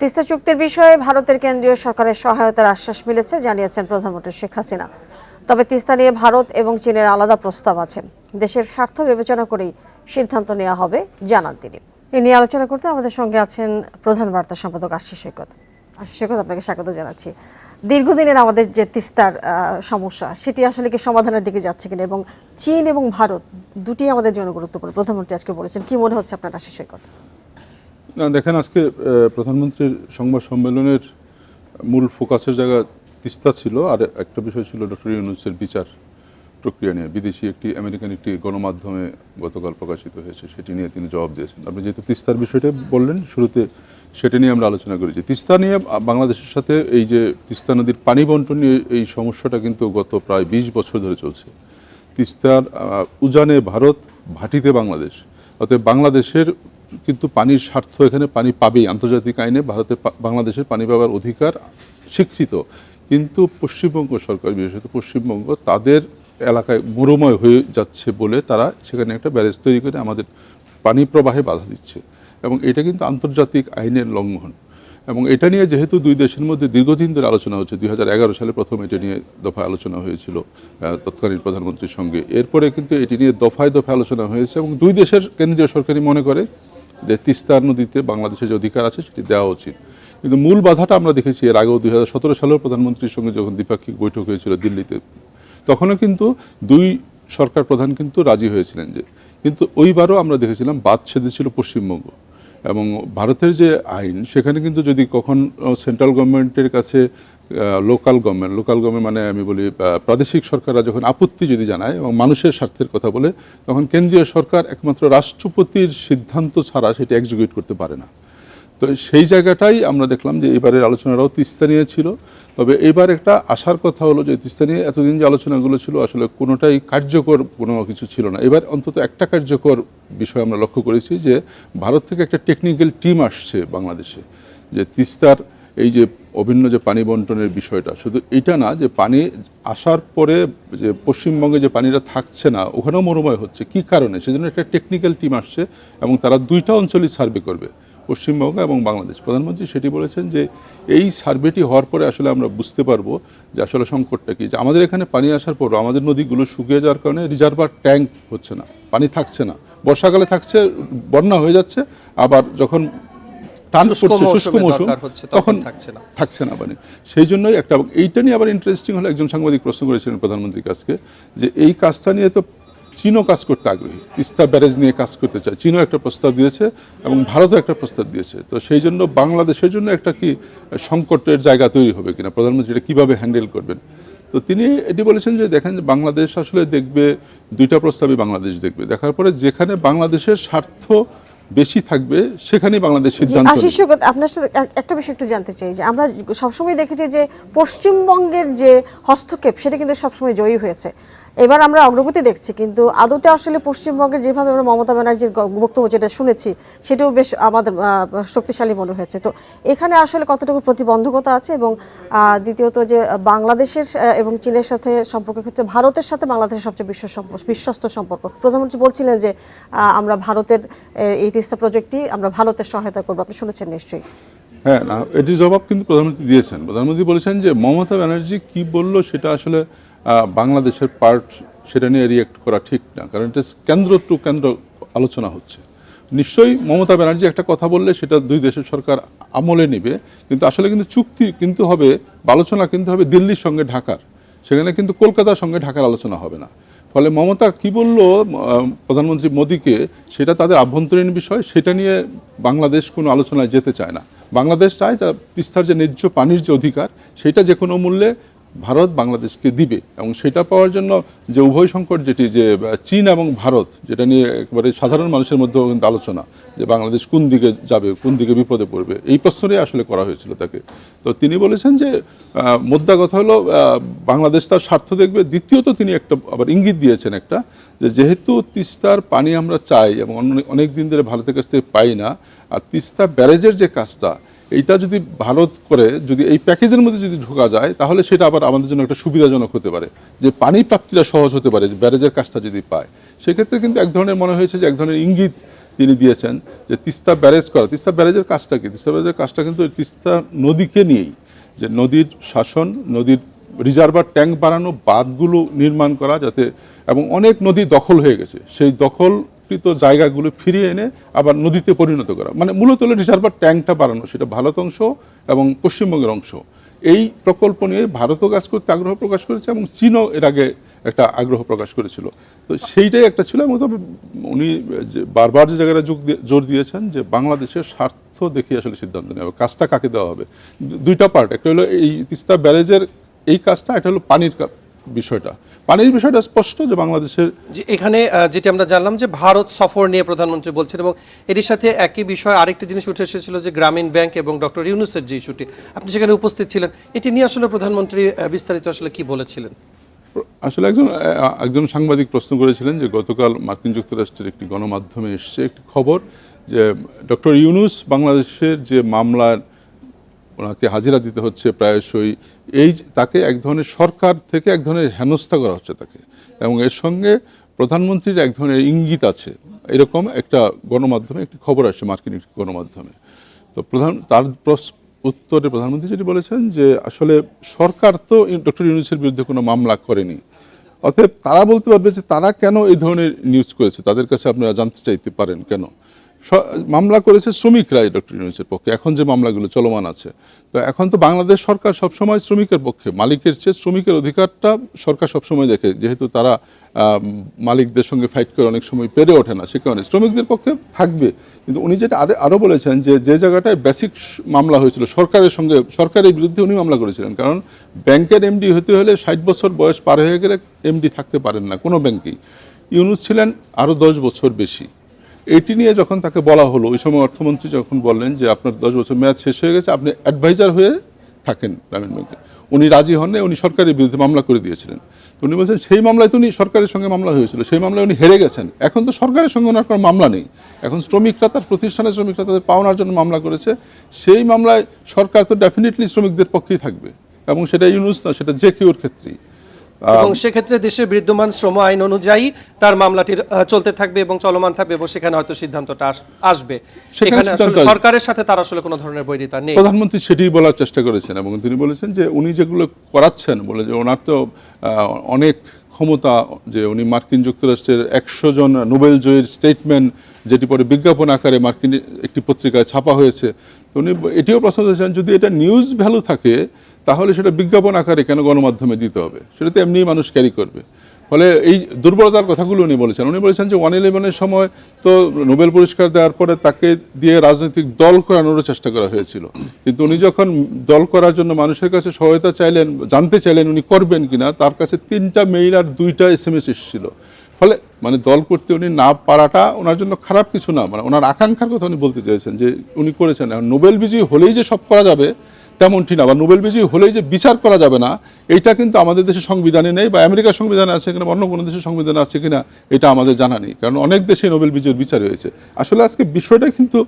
তিস্তা চুক্তির বিষয়ে ভারতের কেন্দ্রীয় সরকারের সহায়তার আশ্বাস মিলেছে, জানিয়েছেন প্রধানমন্ত্রী শেখ হাসিনা। তবে তিস্তা নিয়ে ভারত এবং চীনের আলাদা প্রস্তাব আছে। দেশের স্বার্থ বিবেচনা করেই সিদ্ধান্ত নেওয়া হবে, জানান তিনি। এ নিয়ে আলোচনা করতে আমাদের সঙ্গে আছেন প্রধান বার্তা সম্পাদক আশিস সৈকত। আশিস সৈকত, আপনাকে স্বাগত জানাচ্ছি। দীর্ঘদিনের আমাদের যে তিস্তার সমস্যা, সেটি আসলে কি সমাধানের দিকে যাচ্ছে কিনা এবং চীন এবং ভারত দুটি আমাদের জন্য গুরুত্বপূর্ণ। প্রধানমন্ত্রী আজকে বলেছেন, কি মনে হচ্ছে আপনার, আশিস সৈকত? না, দেখেন আজকে প্রধানমন্ত্রীর সংবাদ সম্মেলনের মূল ফোকাসের জায়গা তিস্তা ছিল, আর একটা বিষয় ছিল ডক্টর ইউনুসের বিচার প্রক্রিয়া নিয়ে। বিদেশি একটি, আমেরিকান একটি গণমাধ্যমে গতকাল প্রকাশিত হয়েছে, সেটি নিয়ে তিনি জবাব দিয়েছেন। আপনি যেহেতু তিস্তার বিষয়টা বললেন, শুরুতে সেটা নিয়ে আমরা আলোচনা করেছি। তিস্তা নিয়ে বাংলাদেশের সাথে এই যে তিস্তা নদীর পানি বন্টন নিয়ে এই সমস্যাটা কিন্তু গত প্রায় বিশ বছর ধরে চলছে। তিস্তার উজানে ভারত, ভাটিতে বাংলাদেশ। অতএব বাংলাদেশের কিন্তু পানির স্বার্থ এখানে পানি পাবেই। আন্তর্জাতিক আইনে ভারতের বাংলাদেশের পানি পাওয়ার অধিকার স্বীকৃত। কিন্তু পশ্চিমবঙ্গ সরকার, বিশেষত পশ্চিমবঙ্গ, তাদের এলাকায় মরুময় হয়ে যাচ্ছে বলে তারা সেখানে একটা ব্যারেজ তৈরি করে আমাদের পানি প্রবাহে বাধা দিচ্ছে। এবং এটা কিন্তু আন্তর্জাতিক আইনের লঙ্ঘন। এবং এটা নিয়ে যেহেতু দুই দেশের মধ্যে দীর্ঘদিন ধরে আলোচনা হচ্ছে, দুই হাজার এগারো সালে প্রথম এটা নিয়ে দফায় আলোচনা হয়েছিল তৎকালীন প্রধানমন্ত্রীর সঙ্গে। এরপরে কিন্তু এটি নিয়ে দফায় দফায় আলোচনা হয়েছে এবং দুই দেশের কেন্দ্রীয় সরকারই মনে করে যে তিস্তা নদীতে বাংলাদেশের যে অধিকার আছে সেটি দেওয়া উচিত। কিন্তু মূল বাধাটা আমরা দেখেছি এর আগেও দুই হাজার সালেও প্রধানমন্ত্রীর সঙ্গে যখন দ্বিপাক্ষিক বৈঠক হয়েছিল দিল্লিতে, তখনও কিন্তু দুই সরকার প্রধান কিন্তু রাজি হয়েছিলেন যে, কিন্তু ওইবারও আমরা দেখেছিলাম বাদ সেধেছিল পশ্চিমবঙ্গ এবং ভারতের যে আইন, সেখানে কিন্তু যদি কখন সেন্ট্রাল গভর্নমেন্টের কাছে লোকাল গভর্নমেন্ট লোকাল গভর্নমেন্ট মানে আমি বলি প্রাদেশিক সরকাররা যখন আপত্তি যদি জানায় এবং মানুষের স্বার্থের কথা বলে, তখন কেন্দ্রীয় সরকার একমাত্র রাষ্ট্রপতির সিদ্ধান্ত ছাড়া সেটি এক্সিকিউট করতে পারে না। তো সেই জায়গাটাই আমরা দেখলাম যে এবারের আলোচনাটাও তিস্তা নিয়ে ছিল। তবে এবার একটা আশার কথা হলো যে তিস্তা নিয়ে এতদিন যে আলোচনাগুলো ছিল, আসলে কোনোটাই কার্যকর কোনো কিছু ছিল না। এবার অন্তত একটা কার্যকর বিষয় আমরা লক্ষ্য করেছি যে, ভারত থেকে একটা টেকনিক্যাল টিম আসছে বাংলাদেশে, যে তিস্তার এই যে অভিন্ন যে পানি বন্টনের বিষয়টা, শুধু এটা না, যে পানি আসার পরে যে পশ্চিমবঙ্গে যে পানিটা থাকছে না, ওখানেও মরুময় হচ্ছে। কি কারণে? সেজন্য একটা টেকনিক্যাল টিম আসছে এবং তারা দুইটা অঞ্চলই সার্ভে করবে, পশ্চিমবঙ্গ এবং বাংলাদেশ। প্রধানমন্ত্রী সেটি বলেছেন যে, এই সার্ভেটি হওয়ার পরে আসলে আমরা বুঝতে পারব যে আসলে সংকটটা কি। যে আমাদের এখানে পানি আসার পরও আমাদের নদীগুলো শুকিয়ে যাওয়ার কারণে রিজার্ভার ট্যাঙ্ক হচ্ছে না, পানি থাকছে না। বর্ষাকালে থাকছে, বন্যা হয়ে যাচ্ছে, আবার যখন টান পড়ছে শুষ্ক মৌসুম তখন থাকছে না। থাকছে না মানে। সেই জন্যই একটা এইটা নিয়ে আবার ইন্টারেস্টিং হলো একজন সাংবাদিক প্রশ্ন করেছিলেন প্রধানমন্ত্রীর কাছকে যে এই কাজটা নিয়ে তো চীনও কাজ করতে আগ্রহী। তিস্তা ব্যারেজ নিয়ে কাজ করতে চায়। চীনও একটা প্রস্তাব দিয়েছে এবং ভারতও একটা প্রস্তাব দিয়েছে। তো সেই জন্য বাংলাদেশের জন্য একটা কি সংকটের জায়গা তৈরি হবে কিনা প্রধানমন্ত্রী এটা কীভাবে হ্যান্ডেল করবেন? তো তিনি এটি বলেছেন যে দেখেন যে বাংলাদেশ আসলে দেখবে দুইটা প্রস্তাবই বাংলাদেশ দেখবে। দেখার পরে যেখানে বাংলাদেশের স্বার্থ বেশি থাকবে সেখানে বাংলাদেশ সিদ্ধান্ত আশিস। আপনার সাথে এক- একটা বিষয় একটু জানতে চাই যে আমরা সবসময় দেখেছি যে পশ্চিমবঙ্গের যে হস্তক্ষেপ সেটা কিন্তু সবসময় জয়ী হয়েছে এবার আমরা অগ্রগতি দেখছি, কিন্তু আদতে আসলে পশ্চিমবঙ্গের যেভাবে আমরা মমতা ব্যানার্জির বক্তব্য যেটা শুনেছি, সেটাও বেশ আমাদের শক্তিশালী মনে হয়েছে। তো এখানে আসলে কতটুকু প্রতিবন্ধকতা আছে এবং দ্বিতীয়ত যে বাংলাদেশের এবং চীনের সাথে সম্পর্কের ক্ষেত্রে ভারতের সাথে বাংলাদেশের সবচেয়ে বিশ্ব সম্পর্ক বিশ্বস্ত সম্পর্ক। প্রধানমন্ত্রী বলছিলেন যে আমরা ভারতের এই তিস্তা প্রজেক্টটি আমরা ভারতের সহায়তা করব। আপনি শুনেছেন নিশ্চয়ই। হ্যাঁ না, এটির জবাব কিন্তু প্রধানমন্ত্রী দিয়েছেন। প্রধানমন্ত্রী বলেছেন যে মমতা ব্যানার্জি কি বলল সেটা আসলে বাংলাদেশের পার্ট সেটা নিয়ে রিয়েক্ট করা ঠিক না, কারণ এটা কেন্দ্র টু কেন্দ্র আলোচনা হচ্ছে। নিশ্চয়ই মমতা ব্যানার্জি একটা কথা বললে সেটা দুই দেশের সরকার আমলে নেবে, কিন্তু আসলে কিন্তু চুক্তি কিন্তু হবে, আলোচনা কিন্তু হবে দিল্লির সঙ্গে ঢাকার। সেখানে কিন্তু কলকাতার সঙ্গে ঢাকার আলোচনা হবে না। ফলে মমতা কি বলল প্রধানমন্ত্রী মোদীকে, সেটা তাদের আভ্যন্তরীণ বিষয়, সেটা নিয়ে বাংলাদেশ কোনো আলোচনায় যেতে চায় না। বাংলাদেশ চায় তিস্তার যে ন্যায্য পানির যে অধিকার, সেটা যে কোনো মূল্যে ভারত বাংলাদেশকে দিবে এবং সেটা পাওয়ার জন্য যে উভয় সংকট যেটি, যে চীন এবং ভারত, যেটা নিয়ে একেবারে সাধারণ মানুষের মধ্যেও কিন্তু আলোচনা যে বাংলাদেশ কোন দিকে যাবে, কোন দিকে বিপদে পড়বে, এই প্রশ্নটাই আসলে করা হয়েছিল তাকে। তো তিনি বলেছেন যে মোদ্দা কথা হলো বাংলাদেশ তার স্বার্থ দেখবে। দ্বিতীয়ত তিনি একটা, আবার ইঙ্গিত দিয়েছেন একটা, যে যেহেতু তিস্তার পানি আমরা চাই এবং অনেক দিন ধরে ভারতের কাছ থেকে পাই না, আর তিস্তা ব্যারেজের যে কাজটা এইটা যদি ভারত করে, যদি এই প্যাকেজের মধ্যে যদি ঢোকা যায়, তাহলে সেটা আবার আমাদের জন্য একটা সুবিধাজনক হতে পারে। যে পানি প্রাপ্তিটা সহজ হতে পারে ব্যারেজের কাজটা যদি পায়। সেক্ষেত্রে কিন্তু এক ধরনের মনে হয়েছে যে, এক ধরনের ইঙ্গিত তিনি দিয়েছেন যে, তিস্তা ব্যারেজ করা। তিস্তা ব্যারেজের কাজটা কি? তিস্তা ব্যারেজের কাজটা কিন্তু তিস্তা নদীকে নিয়েই। যে নদীর শাসন, নদীর রিজার্ভার ট্যাঙ্ক বানানো, বাঁধগুলো নির্মাণ করা যাতে, এবং অনেক নদী দখল হয়ে গেছে। সেই দখলকৃত জায়গাগুলো ফিরিয়ে এনে আবার নদীতে পরিণত করা। মানে মূলত হলো রিজার্ভার ট্যাঙ্কটা বাড়ানো, সেটা ভারত অংশ এবং পশ্চিমবঙ্গের অংশ। এই প্রকল্প নিয়ে ভারতও কাজ করতে আগ্রহ প্রকাশ করেছে এবং চীনও এর আগে একটা আগ্রহ প্রকাশ করেছিল। তো সেইটাই একটা ছিল এবং তবে উনি যে বারবার যে জায়গাটা যোগ জোর দিয়েছেন যে বাংলাদেশের স্বার্থ দেখে আসলে সিদ্ধান্ত নেওয়া কাজটা কাকে দেওয়া হবে? দুইটা পার্ট একটা হলো এই তিস্তা ব্যারেজের এই কাজটা, একটা হলো পানির বিষয়টা। পানির বিষয়টা স্পষ্ট যে বাংলাদেশের যে এখানে যেটি আমরা জানলাম যে ভারত সফর নিয়ে প্রধানমন্ত্রী বলছেন এবং এটির সাথে একই বিষয় আরেকটি জিনিস উঠে এসেছিল যে গ্রামীণ ব্যাংক এবং ডক্টর ইউনুসের যে ইস্যুটি আপনি সেখানে উপস্থিত ছিলেন। এটি নিয়ে আসলে প্রধানমন্ত্রী বিস্তারিত আসলে কি বলেছিলেন? আসলে একজন একজন সাংবাদিক প্রশ্ন করেছিলেন যে গতকাল মার্কিন যুক্তরাষ্ট্রের একটি গণমাধ্যমে এসছে একটি খবর যে ডক্টর ইউনুস বাংলাদেশের যে মামলার ওনাকে হাজিরা দিতে হচ্ছে প্রায়শই। এই তাকে এক ধরনের সরকার থেকে এক ধরনের হেনস্থা করা হচ্ছে তাকে। এবং এর সঙ্গে প্রধানমন্ত্রীর এক ধরনের ইঙ্গিত আছে। এরকম একটা গণমাধ্যমে একটি খবর আসছে মার্কিন গণমাধ্যমে। তো প্রধান, তার উত্তরে প্রধানমন্ত্রী যেটি বলেছেন যে আসলে সরকার তো ডক্টর ইউনুসের বিরুদ্ধে কোনো মামলা করেনি। অতএব তারা বলতে পারবে যে তারা কেন এই ধরনের নিউজ করেছে? তাদের কাছে আপনারা জানতে চাইতে পারেন কেন? মামলা করেছে শ্রমিকরাই ডক্টর ইউনুসের পক্ষে। এখন যে মামলাগুলো চলমান আছে। তো এখন তো বাংলাদেশ সরকার সবসময় শ্রমিকের পক্ষে। মালিকের চেয়ে শ্রমিকের অধিকারটা সরকার সবসময় দেখে। যেহেতু তারা মালিকদের সঙ্গে ফাইট করে অনেক সময় পেরে ওঠে না, সে কারণে শ্রমিকদের পক্ষে থাকবে। কিন্তু উনি যেটা আরে আরও বলেছেন যে যে জায়গাটায় বেসিক মামলা হয়েছিল, সরকারের সঙ্গে, সরকারের বিরুদ্ধে উনি মামলা করেছিলেন। কারণ ব্যাংকের এমডি হতে হলে ষাট বছর বয়স পার হয়ে গেলে এমডি থাকতে পারেন না কোনো ব্যাংকেই। ইউনুস ছিলেন আরও দশ বছর বেশি। এটি নিয়ে যখন তাকে বলা হলো, ওই সময় অর্থমন্ত্রী যখন বললেন যে আপনার দশ বছর মেয়াদ শেষ হয়ে গেছে, আপনি অ্যাডভাইজার হয়ে থাকেন গ্রামীণ ব্যাংকে। উনি রাজি হন উনি সরকারের বিরুদ্ধে মামলা করে দিয়েছিলেন। তো উনি বলছেন, সেই মামলায় তো উনি সরকারের সঙ্গে মামলা হয়েছিল, সেই মামলায় উনি হেরে গেছেন। এখন তো সরকারের সঙ্গে ওনার কোনো মামলা নেই। এখন শ্রমিকরা, তার প্রতিষ্ঠানের শ্রমিকরা তাদের পাওনার জন্য মামলা করেছে। সেই মামলায় সরকার তো ডেফিনেটলি শ্রমিকদের পক্ষেই থাকবে। এবং সেটা ইউনুস না সেটা যে কেউর ক্ষেত্রেই। এবং সেক্ষেত্রে দেশে বিদ্যমান শ্রম আইন অনুযায়ী তার মামলাটির চলতে থাকবে এবং চলমান থাকবে এবং সেখানে হয়তো সিদ্ধান্তটা আসবে। সেখানে। সরকারের সাথে তার আসলে কোনো ধরনের বৈরিতা নেই। প্রধানমন্ত্রী সেটিই বলার চেষ্টা করেছেন এবং তিনি বলেছেন যে উনি যেগুলো করাচ্ছেন বলে যে ওনার তো অনেক ক্ষমতা যে উনি মার্কিন যুক্তরাষ্ট্রের একশো জন নোবেল জয়ীর স্টেটমেন্ট যেটি পরে বিজ্ঞাপন আকারে মার্কিন একটি পত্রিকায় ছাপা হয়েছে। তো উনি এটিও প্রশ্ন করেছেন যদি এটা নিউজ ভ্যালু থাকে তাহলে সেটা বিজ্ঞাপন আকারে কেন গণমাধ্যমে দিতে হবে? সেটা তো এমনিই মানুষ ক্যারি করবে। ফলে এই দুর্বলতার কথাগুলো উনি বলেছেন। উনি বলেছেন যে ওয়ান ইলেভেনের সময় তো নোবেল পুরস্কার দেওয়ার পরে তাকে দিয়ে রাজনৈতিক দল করানোরও চেষ্টা করা হয়েছিল। কিন্তু উনি যখন দল করার জন্য মানুষের কাছে সহায়তা চাইলেন, জানতে চাইলেন উনি করবেন কিনা, তার কাছে তিনটা মেইল আর দুইটা এস এম এস এসেছিল। ফলে মানে দল করতে উনি না পারাটা ওনার জন্য খারাপ কিছু না। মানে ওনার আকাঙ্ক্ষার কথা উনি বলতে চাইছেন যে উনি করেছেন। নোবেল বিজয়ী হলেই যে সব করা যাবে তেমনটি না বা নোবেল বিজয়ী হলেই যে বিচার করা যাবে না এটা কিন্তু আমাদের দেশের সংবিধানে নেই বা আমেরিকার সংবিধানে আছে কিনা অন্য কোনো দেশের সংবিধানে আছে কিনা এটা আমাদের জানা নেই কারণ অনেক দেশে নোবেল বিজয়ের বিচার হয়েছে। আসলে আজকে বিষয়টা কিন্তু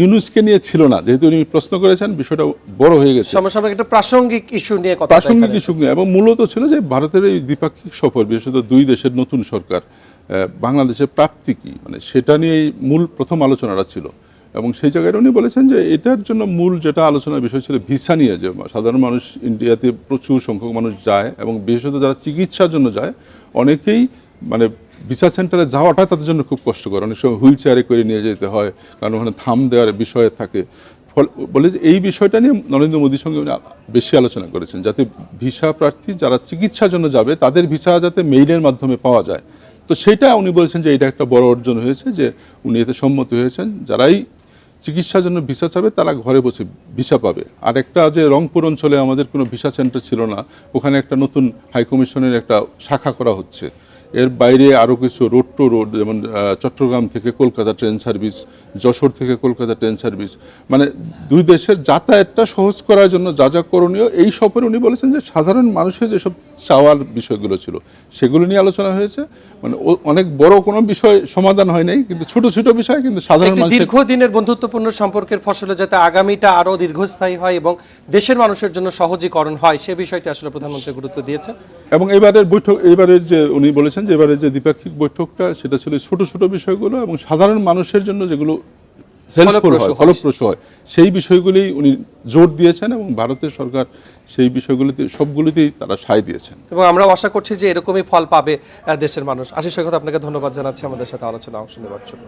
ইউনুসকে নিয়ে ছিল না যেহেতু উনি প্রশ্ন করেছেন বিষয়টা বড় হয়ে গেছে। সমসাময়িক একটা প্রাসঙ্গিক ইস্যু নিয়ে কথা প্রাসঙ্গিক ইস্যু নিয়ে এবং মূলত ছিল যে ভারতের এই দ্বিপাক্ষিক সফর বিশেষত দুই দেশের নতুন সরকার বাংলাদেশের প্রাপ্তি কি? মানে সেটা নিয়েই মূল প্রথম আলোচনাটা ছিল। এবং সেই জায়গায় উনি বলেছেন যে এটার জন্য মূল যেটা আলোচনার বিষয় ছিল ভিসা নিয়ে, যে সাধারণ মানুষ ইন্ডিয়াতে প্রচুর সংখ্যক মানুষ যায় এবং বিশেষত যারা চিকিৎসার জন্য যায়, অনেকেই মানে ভিসা সেন্টারে যাওয়াটা তাদের জন্য খুব কষ্টকর। অনেক সময় হুইল চেয়ারে করে নিয়ে যেতে হয়, কারণ ওখানে থাম দেওয়ার বিষয় থাকে। ফল বলে যে এই বিষয়টা নিয়ে নরেন্দ্র মোদীর সঙ্গে উনি বেশি আলোচনা করেছেন, যাতে ভিসা প্রার্থী যারা চিকিৎসার জন্য যাবে, তাদের ভিসা যাতে মেইলের মাধ্যমে পাওয়া যায়। তো সেটা উনি বলেছেন যে এটা একটা বড় অর্জন হয়েছে, যে উনি এতে সম্মত হয়েছেন। যারাই চিকিৎসার জন্য ভিসা চাবে তারা ঘরে বসে ভিসা পাবে। আর একটা যে রংপুর অঞ্চলে আমাদের কোনো ভিসা সেন্টার ছিল না, ওখানে একটা নতুন হাইকমিশনের একটা শাখা করা হচ্ছে। এর বাইরে আরও কিছু রোড টু রোড যেমন চট্টগ্রাম থেকে কলকাতা ট্রেন সার্ভিস যশোর থেকে কলকাতা ট্রেন সার্ভিস মানে দুই দেশের যাতায়াতটা সহজ করার জন্য যা যা করণীয় এই সফরে উনি বলেছেন যে সাধারণ মানুষের যেসব চাওয়ার বিষয়গুলো ছিল সেগুলো নিয়ে আলোচনা হয়েছে। মানে অনেক বড় কোনো বিষয় সমাধান হয় নাই কিন্তু ছোট ছোট বিষয় কিন্তু সাধারণ দীর্ঘদিনের বন্ধুত্বপূর্ণ সম্পর্কের ফসলে যাতে আগামীটা আরও দীর্ঘস্থায়ী হয় এবং দেশের মানুষের জন্য সহজীকরণ হয় সে বিষয়টি আসলে প্রধানমন্ত্রী গুরুত্ব দিয়েছেন। এবং এবারের বৈঠক এবারের যে উনি বলেছেন দেখেছেন যে এবারে যে দ্বিপাক্ষিক বৈঠকটা সেটা ছিল ছোট ছোট বিষয়গুলো এবং সাধারণ মানুষের জন্য যেগুলো হেল্পফুল হয়। ফলপ্রসূ হয়। সেই বিষয়গুলি উনি জোর দিয়েছেন এবং ভারতের সরকার সেই বিষয়গুলিতে সবগুলিতেই তারা সায় দিয়েছেন। এবং আমরা আশা করছি যে এরকমই ফল পাবে দেশের মানুষ। আশিস সৈকত আপনাকে ধন্যবাদ জানাচ্ছি আমাদের সাথে আলোচনা অংশ নেওয়ার জন্য।